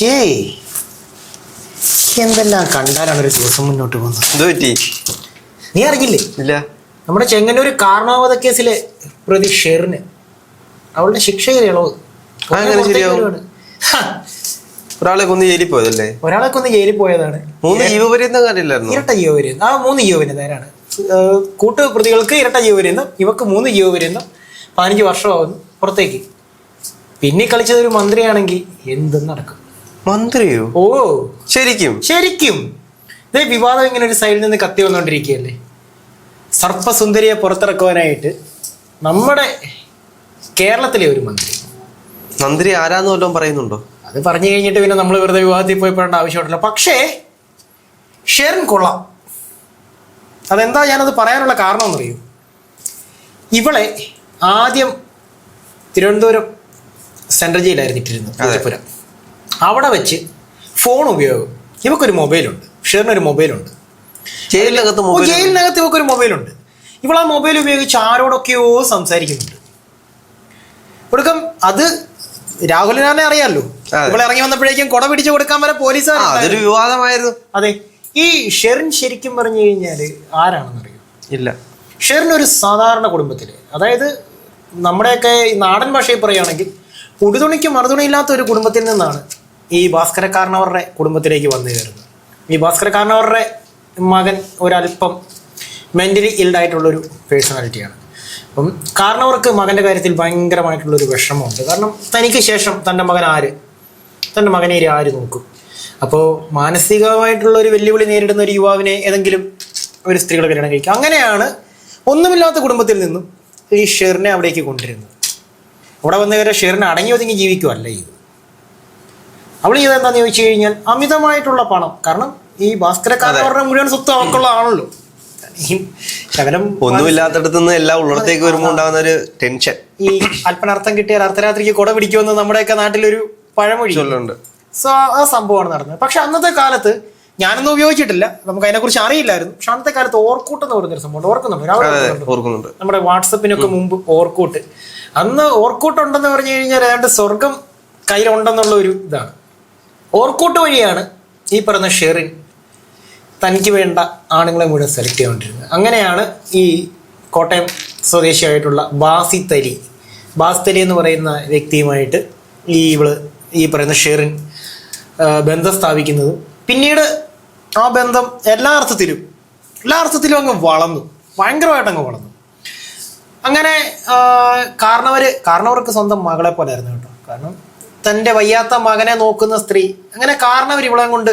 ഷേ എന്തെല്ലാം കണ്ടാലാണ് ഒരു ദിവസം മുന്നോട്ട് പോകുന്നത്? എന്ത് പറ്റി? നീ അറിഞ്ഞില്ലേ? ഇല്ല. നമ്മുടെ ചെങ്ങന്നൂർ കാരണവധ കേസിലെ പ്രതി ഷെറിന് അവളുടെ ശിക്ഷ ഇളവ് ആ, എങ്ങനെ ശരിയാവും? ഹ, ഒരാളെ കൊന്ന് ജയിലിൽ പോയതല്ലേ? ഒരാളെ കൊന്ന് ജയിലിൽ പോയതാണ്. മൂന്ന് ജീവപര്യന്തം കാര്യമില്ലായിരുന്നു? ഇരട്ട ജീവപര്യന്തം ആ മൂന്ന് ജീവപര്യന്തം കൂട്ടു പ്രതികൾക്ക് ഇരട്ട ജീവപര്യന്തം ഇവക്ക് മൂന്ന് ജീവപര്യന്തം പതിനഞ്ച് വർഷമാവുന്നു പുറത്തേക്ക്. പിന്നെ കളിച്ചത് ഒരു മന്ത്രിയാണെങ്കിൽ എന്തും നടക്കും. മന്ത്രിയോ? ഓ. ശരിക്കും? ശരിക്കും. ഇതേ വിവാദം ഇങ്ങനെ ഒരു സൈഡിൽ നിന്ന് കത്തി വന്നുകൊണ്ടിരിക്കുകയല്ലേ സർപ്പസുന്ദരിയെ പുറത്തിറക്കുവാനായിട്ട് നമ്മുടെ കേരളത്തിലെ ഒരു മന്ത്രി. മന്ത്രി ആരാന്ന് വല്ലതും പറയുന്നുണ്ടോ? അത് പറഞ്ഞു കഴിഞ്ഞിട്ട് പിന്നെ നമ്മൾ വെറുതെ വിവാഹത്തിൽ പോയി പോകേണ്ട ആവശ്യമുണ്ടല്ലോ. പക്ഷേ ഷെറിൻ കൊള്ളാം. അതെന്താ ഞാനത് പറയാനുള്ള കാരണം എന്നറിയൂ? ഇവളെ ആദ്യം തിരുവനന്തപുരം സെൻട്രൽ ജയിലായിരുന്നു ഇട്ടിരുന്നത് അതെ. അവിടെ വെച്ച് ഫോൺ ഉപയോഗം. ഇവക്കൊരു മൊബൈലുണ്ട് ഷെറിനൊരു മൊബൈലുണ്ട് ജയിലിനകത്ത് ജയിലിനകത്ത് ഇവക്കൊരു മൊബൈലുണ്ട് ഇവൾ ആ മൊബൈൽ ഉപയോഗിച്ച് ആരോടൊക്കെയോ സംസാരിക്കുന്നുണ്ട്. കൊടുക്കം അത് രാഹുലിനെ അറിയാമല്ലോ ഇവിടെ ഇറങ്ങി വന്നപ്പോഴേക്കും കൊട പിടിച്ചു കൊടുക്കാൻ വരെ പോലീസ് അതൊരു വിവാദമായിരുന്നു. അതെ. ഈ ഷെറിൻ ശരിക്കും പറഞ്ഞു കഴിഞ്ഞാൽ ആരാണെന്നറിയോ? ഇല്ല. ഷെറിൻ ഒരു സാധാരണ കുടുംബത്തിൽ അതായത് നമ്മുടെയൊക്കെ നാടൻ ഭാഷയിൽ പറയുകയാണെങ്കിൽ ഉടുതുണിക്ക് മറുതുണിയില്ലാത്ത ഒരു കുടുംബത്തിൽ നിന്നാണ് ഈ ഭാസ്കരക്കാരനവരുടെ കുടുംബത്തിലേക്ക് വന്നു കയറുന്നത് ഈ ഭാസ്കരക്കാരനവരുടെ മകൻ ഒരല്പം മെന്റലി ഇൽഡായിട്ടുള്ളൊരു പേഴ്സണാലിറ്റിയാണ് അപ്പം കാരണവർക്ക് മകന്റെ കാര്യത്തിൽ ഭയങ്കരമായിട്ടുള്ളൊരു വിഷമമുണ്ട്. കാരണം തനിക്ക് ശേഷം തന്റെ മകൻ ആര്? തന്റെ മകനെ ആര് നോക്കും? അപ്പോൾ മാനസികമായിട്ടുള്ള ഒരു വെല്ലുവിളി നേരിടുന്ന ഒരു യുവാവിനെ ഏതെങ്കിലും ഒരു സ്ത്രീകളെ കല്യാണം കഴിക്കും അങ്ങനെയാണ് ഒന്നുമില്ലാത്ത കുടുംബത്തിൽ നിന്നും ഈ ഷെറിനെ അവിടേക്ക് കൊണ്ടുവരുന്നത്. അവിടെ വന്നവരെ ഷെറിനെ അടങ്ങി ഒതുങ്ങി ജീവിക്കുമല്ല ഇത്. അവൾ ചെയ്ത് എന്താന്ന് ചോദിച്ചു കഴിഞ്ഞാൽ അമിതമായിട്ടുള്ള പണം. കാരണം ഈ ഭാസ്കരക്കാരവരുടെ മുഴുവൻ സ്വത്ത് അവർക്കുള്ളതാണല്ലോ ശകലം ഒന്നുമില്ലാത്തടത്ത് നിന്ന് എല്ലാം ഉള്ളിടത്തേക്ക് വരുമ്പോൾ ഉണ്ടാകുന്ന ഒരു ടെൻഷൻ. ഈ അല്പനർത്ഥം കിട്ടിയാൽ അർദ്ധരാത്രിക്ക് കൊട പിടിക്കുമെന്ന് നമ്മുടെയൊക്കെ നാട്ടിലൊരു പഴമൊഴി. ചൊല്ലുണ്ട്. സോ ആ സംഭവമാണ് നടന്നത്. പക്ഷെ അന്നത്തെ കാലത്ത് ഞാനൊന്നും ഉപയോഗിച്ചിട്ടില്ല. നമുക്ക് അതിനെക്കുറിച്ച് അറിയില്ലായിരുന്നു. പക്ഷെ അന്നത്തെ കാലത്ത് ഓർക്കൂട്ട് എന്ന് പറഞ്ഞൊരു സംഭവം ഓർക്കുന്നുണ്ട്? നമ്മുടെ വാട്സപ്പിനൊക്കെ മുമ്പ് ഓർക്കൂട്ട്. അന്ന് ഓർക്കൂട്ട് ഉണ്ടെന്ന് പറഞ്ഞു കഴിഞ്ഞാൽ ഏതാണ്ട് സ്വർഗം കയ്യിലുണ്ടെന്നുള്ള ഒരു ഇതാണ്. ഓർക്കൂട്ട് വഴിയാണ് ഈ പറയുന്ന ഷെറിൻ തനിക്ക് വേണ്ട ആണുങ്ങളെ മുഴുവൻ സെലക്ട് ചെയ്തുകൊണ്ടിരുന്നത്. അങ്ങനെയാണ് ഈ കോട്ടയം സ്വദേശിയായിട്ടുള്ള ബാസി തരി ബാസ് തരി എന്ന് പറയുന്ന വ്യക്തിയുമായിട്ട് ഈ ഇവൾ ഈ പറയുന്ന ഷെറിൻ ബന്ധം സ്ഥാപിക്കുന്നതും. പിന്നീട് ആ ബന്ധം എല്ലാ അർത്ഥത്തിലും എല്ലാ അർത്ഥത്തിലും അങ്ങ് വളർന്നു. ഭയങ്കരമായിട്ട് അങ്ങ് വളർന്നു. അങ്ങനെ കാരണവര് കാരണവർക്ക് സ്വന്തം മകളെ പോലെ ആയിരുന്നു കേട്ടോ. കാരണം തന്റെ വയ്യാത്ത മകനെ നോക്കുന്ന സ്ത്രീ. അങ്ങനെ കാരണവർ ഇവിടെ കൊണ്ട്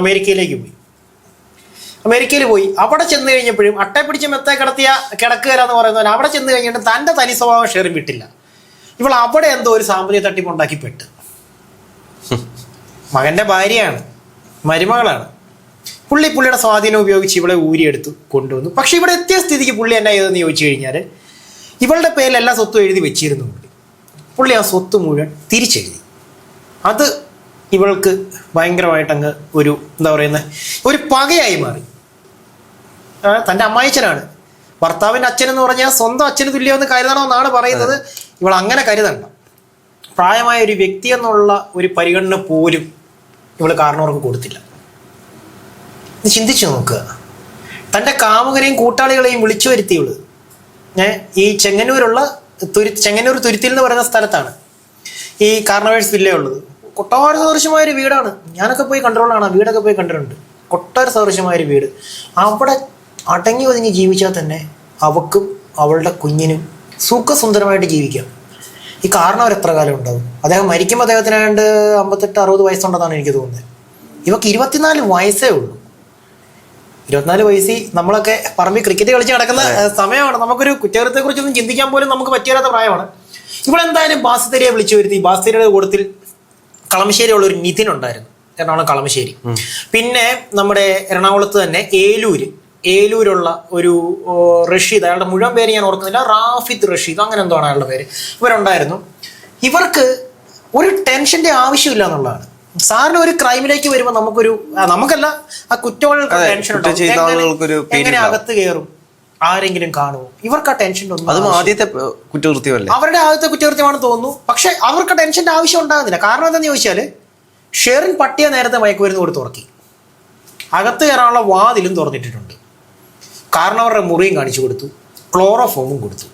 അമേരിക്കയിലേക്ക് പോയി. അമേരിക്കയിൽ പോയി. അവിടെ ചെന്ന് കഴിഞ്ഞപ്പോഴും അട്ടേ പിടിച്ച് മെത്തേ കിടത്തിയ കിടക്കുകയില്ല എന്ന് പറയുന്നവർ അവിടെ ചെന്ന് കഴിഞ്ഞിട്ട് തന്റെ തനി സ്വഭാവം ഷെയറും വിട്ടില്ല. ഇവൾ അവിടെ എന്തോ ഒരു സാമ്പത്തിക തട്ടിപ്പുണ്ടാക്കി പെട്ട് മകന്റെ ഭാര്യയാണ്. മരുമകളാണ്. പുള്ളി പുള്ളിയുടെ സ്വാധീനം ഉപയോഗിച്ച് ഇവളെ ഊരിയെടുത്ത് കൊണ്ടുവന്നു. പക്ഷെ ഇവിടെ എത്തിയ സ്ഥിതിക്ക് പുള്ളി എന്നാ ചെയ്തെന്ന് ചോദിച്ചു കഴിഞ്ഞാൽ ഇവളുടെ പേരിൽ എല്ലാ സ്വത്തും എഴുതി വെച്ചിരുന്നു പുള്ളി ആ സ്വത്ത് മുഴുവൻ തിരിച്ചെഴുതി. അത് ഇവൾക്ക് ഭയങ്കരമായിട്ട് അങ്ങ് ഒരു എന്താ പറയുന്നത് ഒരു പകയായി മാറി. തന്റെ അമ്മായിച്ചനാണ് ഭർത്താവിന്റെ അച്ഛൻ എന്ന് പറഞ്ഞാൽ സ്വന്തം അച്ഛന് തുല്യമെന്ന് കരുതണമെന്നാണ് പറയുന്നത്. ഇവൾ അങ്ങനെ കരുതണ്ട. പ്രായമായ ഒരു വ്യക്തി എന്നുള്ള ഒരു പരിഗണന പോലും ഇവൾ കാരണവർക്ക് കൊടുത്തില്ല. ചിന്തിച്ചു നോക്കുക തന്റെ കാമുകനെയും കൂട്ടാളികളെയും വിളിച്ചു വരുത്തി ഇവൾ. ഈ ചെങ്ങന്നൂരുള്ള തുരു ചെങ്ങന്നൂർ തുരുത്തിൽ എന്ന് പറയുന്ന സ്ഥലത്താണ്. ഈ കാർണവേഴ്സ് വില്ല ഉള്ളത്. കൊട്ടാര സദൃശമായ ഒരു വീടാണ്. ഞാനൊക്കെ പോയി കണ്ടിട്ടുള്ളതാണ് ആ വീടൊക്കെ പോയി കണ്ടിട്ടുണ്ട്. കൊട്ടാര സദൃശമായ ഒരു വീട്. അവിടെ അടങ്ങി ഒതുങ്ങി ജീവിച്ചാൽ തന്നെ അവക്കും അവളുടെ കുഞ്ഞിനും സുഖസുന്ദരമായിട്ട് ജീവിക്കാം. ഈ കാരണവർ എത്ര കാലം ഉണ്ടാവും? അദ്ദേഹം മരിക്കുമ്പോൾ അദ്ദേഹത്തിനായിട്ട് അമ്പത്തെട്ട് അറുപത് വയസ്സുണ്ടെന്നാണ് എനിക്ക് തോന്നുന്നത്. ഇവക്ക് ഇരുപത്തിനാല് വയസ്സേ ഉള്ളൂ. ഇരുപത്തിനാല് വയസ്സിൽ നമ്മളൊക്കെ പറമ്പിൽ ക്രിക്കറ്റ് കളിച്ച് നടക്കുന്ന സമയമാണ്. നമുക്കൊരു കുറ്റകൃത്യത്തെ കുറിച്ചൊന്നും ചിന്തിക്കാൻ പോലും നമുക്ക് പറ്റിയാത്ത പ്രായമാണ്. ഇവിടെ എന്തായാലും ബാസ്തരിയെ വിളിച്ചു വരുത്തി. ബാസ്തരിയുടെ കൂട്ടത്തിൽ കളമശ്ശേരിയുള്ള ഒരു നിതിൻ ഉണ്ടായിരുന്നു. എറണാകുളം കളമശ്ശേരി. പിന്നെ നമ്മുടെ എറണാകുളത്ത് തന്നെ ഏലൂര്. ഏലൂരുള്ള ഒരു റഷീദ്. അയാളുടെ മുഴുവൻ പേര് ഞാൻ ഓർക്കുന്നില്ല. റാഫിദ് റഷീദ്. അങ്ങനെ എന്തോ ആണ് അയാളുടെ പേര്. ഇവരുണ്ടായിരുന്നു. ഇവർക്ക് ഒരു ടെൻഷന്റെ ആവശ്യമില്ല എന്നുള്ളതാണ്. സാറിന് ഒരു ക്രൈമിലേക്ക് വരുമ്പോൾ നമുക്കൊരു നമുക്കല്ല ആ കുറ്റവാളികൾക്ക് ടെൻഷൻ ഉണ്ടാവും. എങ്ങനെ. അകത്ത് കയറും? ആരെങ്കിലും കാണുമോ? ഇവർക്ക് ആ ടെൻഷൻ അതും ആദ്യത്തെ കുറ്റകൃത്യമല്ലേ? അവരുടെ ആദ്യത്തെ കുറ്റകൃത്യമാണെന്ന് തോന്നുന്നു. പക്ഷെ അവർക്ക് ടെൻഷന്റെ ആവശ്യം ഉണ്ടാകുന്നില്ല. കാരണം എന്താണെന്ന് ചോദിച്ചാൽ ഷെറിൻ പട്ടിയ നേരത്തെ മയക്കുമരുന്ന് കൊടുത്ത് തുറക്കി അകത്ത് കയറാനുള്ള വാതിലും തുറന്നിട്ടിട്ടുണ്ട്. കാരണം അവരുടെ മുറിയും കാണിച്ചു കൊടുത്തു. ക്ലോറോഫോമും കൊടുത്തു.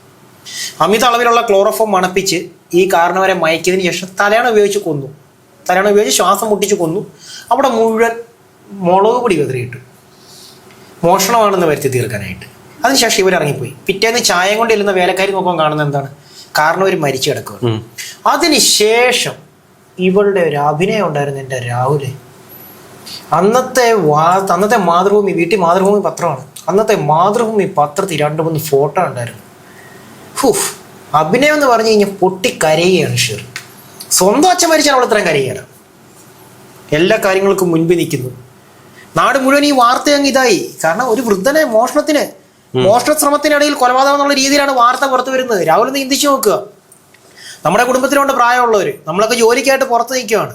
അമിത അളവിലുള്ള ക്ലോറോഫോം മണപ്പിച്ച് ഈ കാരണവരെ മയക്കിയതിന് ശേഷം തലയാണ് ഉപയോഗിച്ച് കൊന്നു. തലയണ ഉപയോഗിച്ച് ശ്വാസം മുട്ടിച്ച് കൊന്നു. അവിടെ മുഴുവൻ മുളക് പൊടി വെതറിയിട്ടു. മോഷണമാണെന്ന് വരുത്തി തീർക്കാനായിട്ട്. അതിനുശേഷം ഇവർ ഇറങ്ങിപ്പോയി. പിറ്റേന്ന് ചായം കൊണ്ട് ഇരുന്ന വേലക്കാരി നോക്കാൻ കാണുന്നത് എന്താണ്? കാരണം ഒരു മരിച്ചു കിടക്കുക. അതിനുശേഷം ഇവളുടെ ഒരു അഭിനയം ഉണ്ടായിരുന്നു എന്റെ രാഹുൽ. അന്നത്തെ വാ അന്നത്തെ മാതൃഭൂമി വീട്ടിൽ മാതൃഭൂമി പത്രമാണ്. അന്നത്തെ മാതൃഭൂമി പത്രത്തിൽ രണ്ട് മൂന്ന് ഫോട്ടോ ഉണ്ടായിരുന്നു. ഹുഫ്. അഭിനയം എന്ന് പറഞ്ഞു കഴിഞ്ഞാൽ പൊട്ടിക്കരയുകയാണ് ഷെർ. സ്വന്തം അച്ഛൻ മരിച്ചാൽ അവൾ ഇത്രയും കരയുകയാണ്. എല്ലാ കാര്യങ്ങൾക്കും മുൻപ് നിൽക്കുന്നു. നാട് മുഴുവൻ ഈ വാർത്ത അങ്ങ് ഇതായി. കാരണം ഒരു വൃദ്ധനെ മോഷണത്തിന് മോഷണ ശ്രമത്തിനിടയിൽ കൊലപാതകം എന്നുള്ള രീതിയിലാണ് വാർത്ത പുറത്തു വരുന്നത്. രാഹുൽ ഒന്ന് ചിന്തിച്ചു നോക്കുക. നമ്മുടെ കുടുംബത്തിലുണ്ട് പ്രായമുള്ളവർ നമ്മളൊക്കെ ജോലിക്കായിട്ട് പുറത്ത് നിൽക്കുകയാണ്.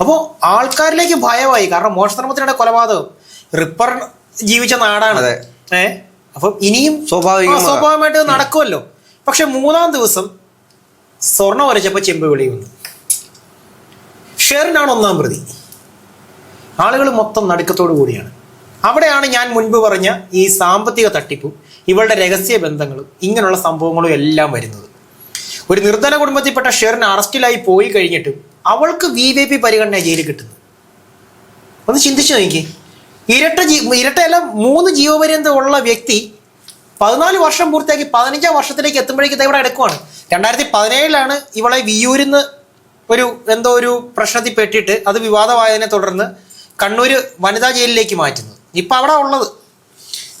അപ്പോൾ ആൾക്കാരിലേക്ക് ഭയമായി. കാരണം മോഷണശ്രമത്തിനിടെ കൊലപാതകം. റിപ്പർ ജീവിച്ച നാടാണ്. ഏഹ് അപ്പം ഇനിയും സ്വാഭാവികമായിട്ട് നടക്കുമല്ലോ. പക്ഷെ മൂന്നാം ദിവസം സ്വർണം വരച്ചപ്പോൾ ചെമ്പ് വിളി വന്നു. ഷെറിനാണ് ഒന്നാം പ്രതി. ആളുകൾ മൊത്തം നടുക്കത്തോടു കൂടിയാണ്. അവിടെയാണ് ഞാൻ മുൻപ് പറഞ്ഞ ഈ സാമ്പത്തിക തട്ടിപ്പും ഇവളുടെ രഹസ്യ ബന്ധങ്ങളും ഇങ്ങനെയുള്ള സംഭവങ്ങളും എല്ലാം വരുന്നത്. ഒരു നിർധന കുടുംബത്തിൽപ്പെട്ട ഷെറിൻ അറസ്റ്റിലായി പോയി കഴിഞ്ഞിട്ടും അവൾക്ക് വി വി പി പരിഗണന ജയിലിൽ കിട്ടുന്നു. ഒന്ന് ചിന്തിച്ചു നോക്കി ഇരട്ട ജീ ഇരട്ടയല്ല മൂന്ന് ജീവപര്യന്തമുള്ള വ്യക്തി പതിനാല് വർഷം പൂർത്തിയാക്കി പതിനഞ്ചാം വർഷത്തിലേക്ക് എത്തുമ്പോഴേക്കും ഇവിടെ എടുക്കുവാണ് രണ്ടായിരത്തി പതിനേഴിലാണ് ഇവളെ വിയൂരിന്ന് ഒരു എന്തോ ഒരു പ്രശ്നത്തിൽ പെട്ടിട്ട് അത് വിവാദമായതിനെ തുടർന്ന് കണ്ണൂര് വനിതാ ജയിലിലേക്ക് മാറ്റുന്നത്. ഇപ്പൊ അവിടെ ഉള്ളത്.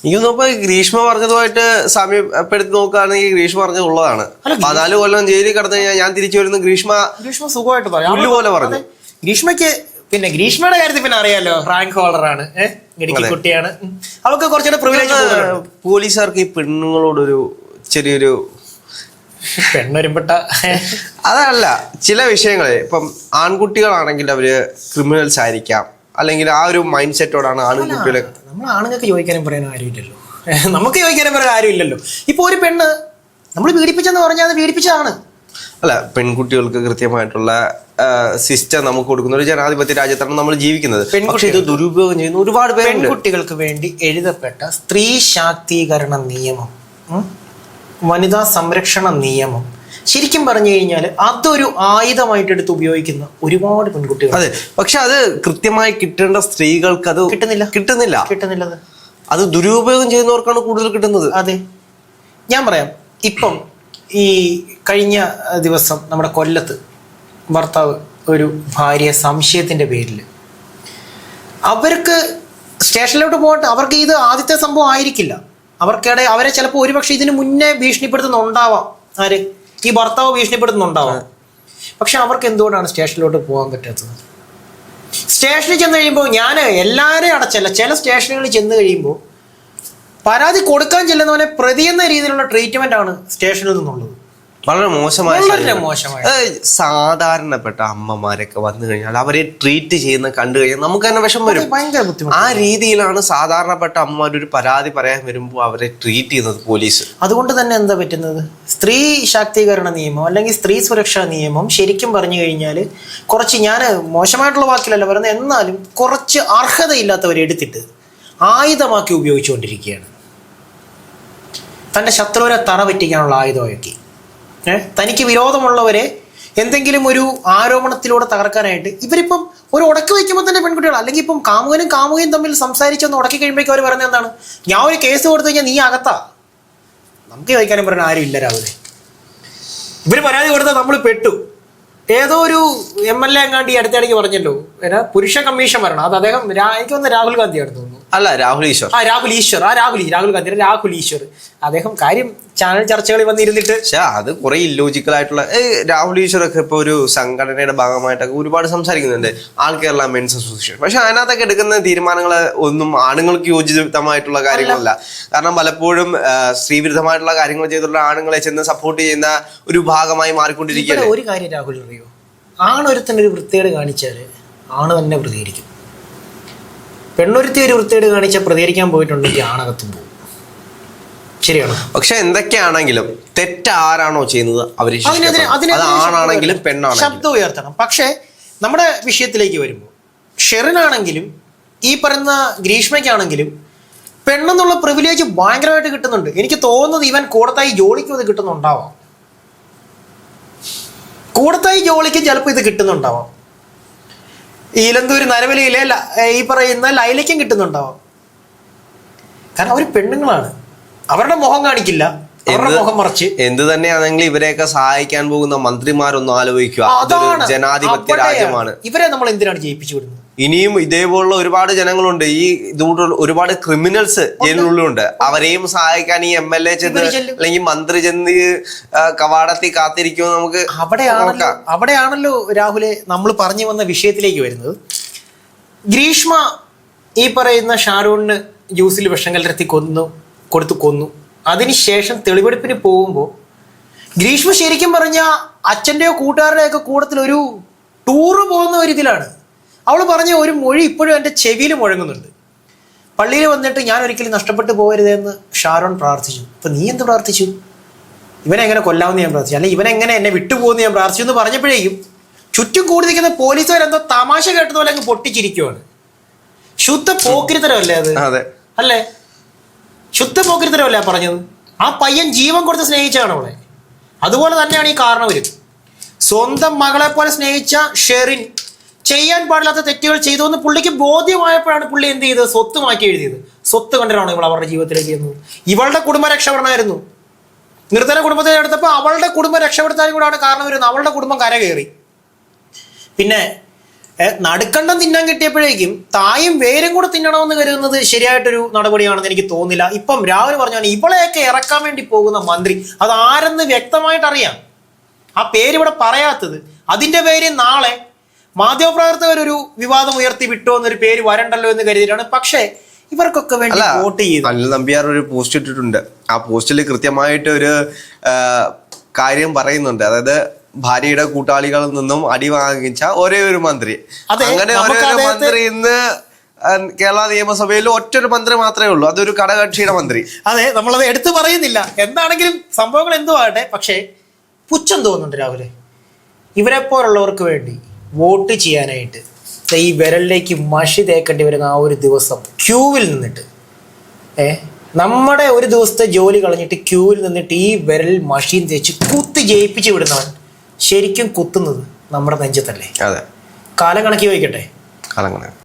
എനിക്ക് തോന്നുമ്പോ ഗ്രീഷ്മ പറഞ്ഞതുമായിട്ട് സാമ്യപ്പെടുത്തി നോക്കുകയാണെങ്കിൽ ഗ്രീഷ്മ പറഞ്ഞത് ഉള്ളതാണ്. പതിനാല് കൊല്ലം ജയിലിൽ കിടന്നു കഴിഞ്ഞാൽ ഞാൻ തിരിച്ചു വരുന്ന ഗ്രീഷ്മ ഗ്രീഷ്മ സുഖമായിട്ട് പറയാം. പോലെ പറഞ്ഞു. ഗ്രീഷ്മയ്ക്ക് പിന്നെ ഗ്രീഷ്മയുടെ കാര്യത്തിൽ പിന്നെ അറിയാലോ റാങ്ക് ഹോൾഡർ ആണ്. ഇടുക്കി കുട്ടിയാണ്. അവൾക്ക് കുറച്ചുകൂടെ പ്രിവിലേജ് പോലീസുകാർക്ക് ഈ പെണ്ണുങ്ങളോടൊരു ചെറിയൊരു പെണ്ണൊരുമ്പെട്ട. അതല്ല ചില വിഷയങ്ങളെ. ഇപ്പം ആൺകുട്ടികളാണെങ്കിൽ അവർ ക്രിമിനൽസ് ആയിരിക്കാം. അല്ലെങ്കിൽ ആ ഒരു മൈൻഡ് സെറ്റോടാണ് ആൺകുട്ടികളെ നമ്മൾ ആണുങ്ങൾക്ക് ചോദിക്കാനും പറയാൻ ആരുമില്ലല്ലോ. നമുക്ക് ചോദിക്കാനും പറയാൻ ആരുമില്ലല്ലോ. ഇപ്പൊ ഒരു പെണ്ണ് നമ്മൾ പീഡിപ്പിച്ചെന്ന് പറഞ്ഞാൽ അത് പീഡിപ്പിച്ചതാണ്. അല്ല പെൺകുട്ടികൾക്ക് കൃത്യമായിട്ടുള്ള സിസ്റ്റം നമുക്ക് കൊടുക്കുന്ന ഒരു ജനാധിപത്യ രാജ്യത്താണ് നമ്മൾ ജീവിക്കുന്നത്. പക്ഷെ ഇത് ദുരുപയോഗം ചെയ്യുന്ന ഒരുപാട് പേര് പെൺകുട്ടികൾക്ക് വേണ്ടി എഴുതപ്പെട്ട സ്ത്രീ ശാക്തീകരണ നിയമം വനിതാ സംരക്ഷണ നിയമം. ശരിക്കും പറഞ്ഞു കഴിഞ്ഞാൽ അതൊരു ആയുധമായിട്ട് എടുത്ത് ഉപയോഗിക്കുന്ന ഒരുപാട് പെൺകുട്ടികൾ അതെ പക്ഷെ അത് കൃത്യമായി കിട്ടേണ്ട സ്ത്രീകൾക്ക് അത് കിട്ടുന്നില്ല. കിട്ടുന്നില്ല. കിട്ടുന്നില്ല അത് ദുരുപയോഗം ചെയ്യുന്നവർക്കാണ് കൂടുതൽ കിട്ടുന്നത്. അതെ. ഞാൻ പറയാം ഇപ്പം ഈ കഴിഞ്ഞ ദിവസം നമ്മുടെ കൊല്ലത്ത് ഭർത്താവ് ഒരു ഭാര്യ സംശയത്തിന്റെ പേരിൽ അവർക്ക് സ്റ്റേഷനിലോട്ട് പോകട്ടെ അവർക്ക് ഇത് ആദ്യത്തെ സംഭവം ആയിരിക്കില്ല. അവർക്കിടെ അവരെ ചിലപ്പോൾ ഒരുപക്ഷെ ഇതിന് മുന്നേ ഭീഷണിപ്പെടുത്തുന്നുണ്ടാവാം. ആര്? ഈ ഭർത്താവ് ഭീഷണിപ്പെടുത്തുന്നുണ്ടാവാം. പക്ഷെ അവർക്ക് എന്തുകൊണ്ടാണ് സ്റ്റേഷനിലോട്ട് പോകാൻ പറ്റാത്തത്? സ്റ്റേഷനിൽ ചെന്ന് കഴിയുമ്പോൾ ഞാൻ എല്ലാവരെയും അടച്ചല്ല. ചില സ്റ്റേഷനുകളിൽ ചെന്ന് കഴിയുമ്പോൾ പരാതി കൊടുക്കാൻ ചെല്ലുന്നവനെ പ്രതി എന്ന രീതിയിലുള്ള ട്രീറ്റ്മെന്റ് ആണ് സ്റ്റേഷനിൽ നിന്നുള്ളത്. വളരെ മോശമായ വളരെ മോശമായ. സാധാരണപ്പെട്ട അമ്മമാരൊക്കെ വന്നു കഴിഞ്ഞാൽ അവരെ ട്രീറ്റ് ചെയ്യുന്ന കണ്ടു കഴിഞ്ഞാൽ നമുക്ക് തന്നെ വിഷം വരും. ഭയങ്കര ബുദ്ധിമുട്ട്. ആ രീതിയിലാണ് സാധാരണപ്പെട്ട അമ്മമാർ ഒരു പരാതി പറയാൻ വരുമ്പോൾ അവരെ ട്രീറ്റ് ചെയ്യുന്നത് പോലീസ്. അതുകൊണ്ട് തന്നെ എന്താ പറ്റുന്നത്? സ്ത്രീ ശാക്തീകരണ നിയമം അല്ലെങ്കിൽ സ്ത്രീ സുരക്ഷാ നിയമം ശരിക്കും പറഞ്ഞു കഴിഞ്ഞാൽ കുറച്ച് ഞാൻ മോശമായിട്ടുള്ള വാക്കിലല്ല പറയുന്നത് എന്നാലും കുറച്ച് അർഹതയില്ലാത്തവരെ എടുത്തിട്ട് ആയുധമാക്കി ഉപയോഗിച്ചുകൊണ്ടിരിക്കുകയാണ്. തന്റെ ശത്രുവിനെ തറ പറ്റിക്കാനുള്ള ആയുധമാക്കി തനിക്ക് വിരോധമുള്ളവരെ എന്തെങ്കിലും ഒരു ആരോപണത്തിലൂടെ തകർക്കാനായിട്ട് ഇവരിപ്പം ഒരു ഉടക്ക് വയ്ക്കുമ്പോൾ തന്നെ പെൺകുട്ടികൾ അല്ലെങ്കിൽ ഇപ്പം കാമുകനും കാമുകയും തമ്മിൽ സംസാരിച്ചൊന്ന് ഉടക്കി കഴിയുമ്പോഴേക്കും അവർ പറയുന്നത് എന്താണ്? ഞാൻ ഒരു കേസ് കൊടുത്തു കഴിഞ്ഞാൽ നീ അകത്താ. നമുക്ക് ചോദിക്കാനും പറയാൻ ആരും ഇല്ല രാവിലെ. ഇവർ പരാതി കൊടുത്താൽ നമ്മൾ പെട്ടു. ഏതോ ഒരു എം എൽ എ എങ്ങാണ്ട് ഈ അടുത്തിടയ്ക്ക് പറഞ്ഞല്ലോ പുരുഷ കമ്മീഷൻ വരണം. അത് അദ്ദേഹം എനിക്ക് തോന്നുന്നു രാഹുൽ ഗാന്ധി തോന്നുന്നു അല്ല രാഹുൽ ഈശ്വർ. ആ രാഹുൽ ഈശ്വർ. ആ രാഹുൽ രാഹുൽ ഗാന്ധി രാഹുൽ ഈശ്വർ. അദ്ദേഹം കാര്യം ചാനൽ ചർച്ചകളിൽ വന്നിരുന്നിട്ട് പക്ഷേ അത് കുറെ ഇല്ലോജിക്കൽ ആയിട്ടുള്ള രാഹുൽ രാഹുൽ ഈശ്വറൊക്കെ ഇപ്പൊ ഒരു സംഘടനയുടെ ഭാഗമായിട്ടൊക്കെ ഒരുപാട് സംസാരിക്കുന്നുണ്ട്. All Kerala men's association. പക്ഷെ അതിനകത്തൊക്കെ എടുക്കുന്ന തീരുമാനങ്ങൾ ഒന്നും ആണുങ്ങൾക്ക് യോജിതമായിട്ടുള്ള കാര്യങ്ങളല്ല. കാരണം പലപ്പോഴും സ്ത്രീ സ്ത്രീവിരുദ്ധമായിട്ടുള്ള കാര്യങ്ങൾ ചെയ്തിട്ടുള്ള ആണുങ്ങളെ ചെന്ന് സപ്പോർട്ട് ചെയ്യുന്ന ഒരു ഭാഗമായി മാറിക്കൊണ്ടിരിക്കുകയാണ്. ഒരു കാര്യം രാഹുൽ അറിയോ? ആണൊരുത്തൻ ഒരു വൃത്തികേട് കാണിച്ചാൽ ആണ് തന്നെ പ്രതികരിക്കും. പെണ്ണൊരുത്തി ഒരു വൃത്തികേട് കാണിച്ച പ്രതികരിക്കാൻ പോയിട്ടുണ്ടെങ്കിൽ ആണകത്തും പോകും ശരിയാണ്? പക്ഷെ എന്തൊക്കെയാണെങ്കിലും തെറ്റ് ആരാണോ ചെയ്യുന്നത് അവർ ആണാണെങ്കിലും പെണ്ണാണെങ്കിലും. ശബ്ദം ഉയർത്തണം. പക്ഷേ നമ്മുടെ വിഷയത്തിലേക്ക് വരുമ്പോൾ ഷെറിനാണെങ്കിലും ഈ പറയുന്ന ഗ്രീഷ്മയ്ക്കാണെങ്കിലും പെണ്ണെന്നുള്ള പ്രിവിലേജ് ഭയങ്കരമായിട്ട് കിട്ടുന്നുണ്ട്. എനിക്ക് തോന്നുന്നത് ഇവൻ കൂടത്തായി ജോലിക്കും ഇത് കിട്ടുന്നുണ്ടാവാം. കൂടത്തായി ജോലിക്കും ചിലപ്പോൾ ഇത് കിട്ടുന്നുണ്ടാവാം. ഈലന്തൂർ നരവലിയിലെ ഈ പറയുന്ന ലൈലയ്ക്കും കിട്ടുന്നുണ്ടാവാം. കാരണം അവർ പെണ്ണുങ്ങളാണ്. അവരുടെ മുഖം കാണിക്കില്ല. എന്ത് തന്നെയാണെങ്കിലും ഇവരെയൊക്കെ സഹായിക്കാൻ പോകുന്ന മന്ത്രിമാരൊന്നും ആലോചിക്കുക. ജനാധിപത്യ രാജ്യമാണ്. ഇവരെ നമ്മൾ എന്തിനാണ് ജയിപ്പിച്ചു വിടുന്നത്? ഇനിയും ഇതേപോലുള്ള ഒരുപാട് ജനങ്ങളുണ്ട്. ഈ ഇതുകൊണ്ടുള്ള ഒരുപാട് ക്രിമിനൽസ് ജയിലിനുള്ളിലുണ്ട്. അവരെയും സഹായിക്കാൻ ഈ എം എൽ എ ചെന്ന് അല്ലെങ്കിൽ മന്ത്രി ചെന്ന് കവാടത്തിൽ കാത്തിരിക്കുമോ നമുക്ക് അവിടെയാണല്ലോ അവിടെയാണല്ലോ രാഹുലെ നമ്മൾ പറഞ്ഞു വന്ന വിഷയത്തിലേക്ക് വരുന്നത്. ഗ്രീഷ്മ ഈ പറയുന്ന ഷാരൂണിന് ജ്യൂസിൽ വിഷം കലർത്തി കൊന്നു കൊടുത്തു കൊന്നു. അതിനുശേഷം തെളിവെടുപ്പിന് പോകുമ്പോൾ ഗ്രീഷ്മ ശരിക്കും പറഞ്ഞ അച്ഛന്റെയോ കൂട്ടുകാരുടെയൊക്കെ കൂട്ടത്തിൽ ഒരു ടൂറ് പോകുന്ന ഒരു ഇതിലാണ്. അവൾ പറഞ്ഞ ഒരു മൊഴി ഇപ്പോഴും എന്റെ ചെവിയിൽ മുഴങ്ങുന്നുണ്ട്. പള്ളിയിൽ വന്നിട്ട് ഞാൻ ഒരിക്കലും നഷ്ടപ്പെട്ടു പോകരുതെന്ന് ഷാരോൺ പ്രാർത്ഥിച്ചു. അപ്പം നീ എന്ത് പ്രാർത്ഥിച്ചു? ഇവനെ എങ്ങനെ കൊല്ലാമെന്ന് ഞാൻ പ്രാർത്ഥിച്ചു. അല്ലെങ്കിൽ ഇവനെങ്ങനെ എന്നെ വിട്ടുപോകുന്ന ഞാൻ പ്രാർത്ഥിച്ചു എന്ന് പറഞ്ഞപ്പോഴേക്കും ചുറ്റും കൂടി നിൽക്കുന്ന പോലീസുകാരെന്തോ തമാശ കേട്ടതുപോലെ അങ്ങ് പൊട്ടിച്ചിരിക്കുവാണ്. ശുദ്ധ പോക്കിരിത്തരമല്ലേ അത്? അതെ. അല്ലേ? ശുദ്ധ പോക്കിരിത്തരമല്ലേ പറഞ്ഞത്? ആ പയ്യൻ ജീവൻ കൊടുത്ത് സ്നേഹിച്ചാണ് അവളെ. അതുപോലെ തന്നെയാണ് ഈ കാരണവരും. സ്വന്തം മകളെ പോലെ സ്നേഹിച്ച ഷെറിൻ ചെയ്യാൻ പാടില്ലാത്ത തെറ്റുകൾ ചെയ്തു എന്ന് പുള്ളിക്ക് ബോധ്യമായപ്പോഴാണ് പുള്ളി എന്ത് ചെയ്തത്? സ്വത്ത് മാറ്റി എഴുതിയത്. സ്വത്ത് കണ്ടിട്ടാണ് ഇവൾ അവരുടെ ജീവിതത്തിലേക്ക് ചെയ്യുന്നത് ഇവളുടെ കുടുംബ രക്ഷപ്പെടണമായിരുന്നു. നിർത്തന കുടുംബത്തെ എടുത്തപ്പോൾ അവളുടെ കുടുംബം രക്ഷപ്പെടുത്താനും കൂടാണ് കാരണം വരുന്നത്. അവളുടെ കുടുംബം കരകയറി. പിന്നെ ഏ, നടുക്കണ്ടം തിന്നാൻ കിട്ടിയപ്പോഴേക്കും തായും വേരും കൂടെ തിന്നണമെന്ന് കരുതുന്നത് ശരിയായിട്ടൊരു നടപടിയാണെന്ന് എനിക്ക് തോന്നില്ല ഇപ്പം രാഹുൽ പറഞ്ഞാൽ ഇവളെയൊക്കെ ഇറക്കാൻ വേണ്ടി പോകുന്ന മന്ത്രി. അത് ആരെന്ന് വ്യക്തമായിട്ട് അറിയാം ആ പേരിവിടെ പറയാത്തത് അതിന്റെ പേര് നാളെ മാധ്യമപ്രവർത്തകർ ഒരു വിവാദം ഉയർത്തി വിട്ടോ എന്നൊരു പേര് വരണ്ടല്ലോ എന്ന് കരുതിയിട്ടാണ്. പക്ഷേ ഇവർക്കൊക്കെ വേണ്ടി വോട്ട് ചെയ്തു. അനിൽ നമ്പ്യാർ ഒരു പോസ്റ്റ് ഇട്ടിട്ടുണ്ട്. ആ പോസ്റ്റിൽ കൃത്യമായിട്ട് ഒരു കാര്യം പറയുന്നുണ്ട്. അതായത് ഭാര്യയുടെ കൂട്ടാളികളിൽ നിന്നും അടി വാങ്ങിച്ച ഒരേ ഒരു മന്ത്രി. അങ്ങനെ ഒരേ ഒരു മന്ത്രി ഇന്ന് കേരള നിയമസഭയിൽ ഒറ്റൊരു മന്ത്രി മാത്രമേ ഉള്ളൂ. അതൊരു കടകക്ഷിയുടെ മന്ത്രി. അതെ നമ്മളത് എടുത്തു പറയുന്നില്ല. എന്താണെങ്കിലും സംഭവങ്ങൾ എന്തോ ആകട്ടെ പക്ഷേ പുച്ഛം തോന്നുന്നുണ്ട് രാഹുലെ. ഇവരെ പോലുള്ളവർക്ക് വേണ്ടി. വോട്ട് ചെയ്യാനായിട്ട്. ഈ വിരലിലേക്ക് മഷി തേക്കേണ്ടി വരുന്ന ആ ഒരു ദിവസം ക്യൂവിൽ നിന്നിട്ട്. ഏ? നമ്മുടെ ഒരു ദിവസത്തെ ജോലി കളഞ്ഞിട്ട് ക്യൂവിൽ നിന്നിട്ട് ഈ വിരൽ മഷീൻ തേച്ച് കുത്തി ജയിപ്പിച്ച് വിടുന്നവൻ ശരിക്കും കുത്തുന്നത് നമ്മുടെ നെഞ്ചത്തല്ലേ? അതെ. കാലം കണക്കി വയ്ക്കട്ടെ. കാലങ്ങനെ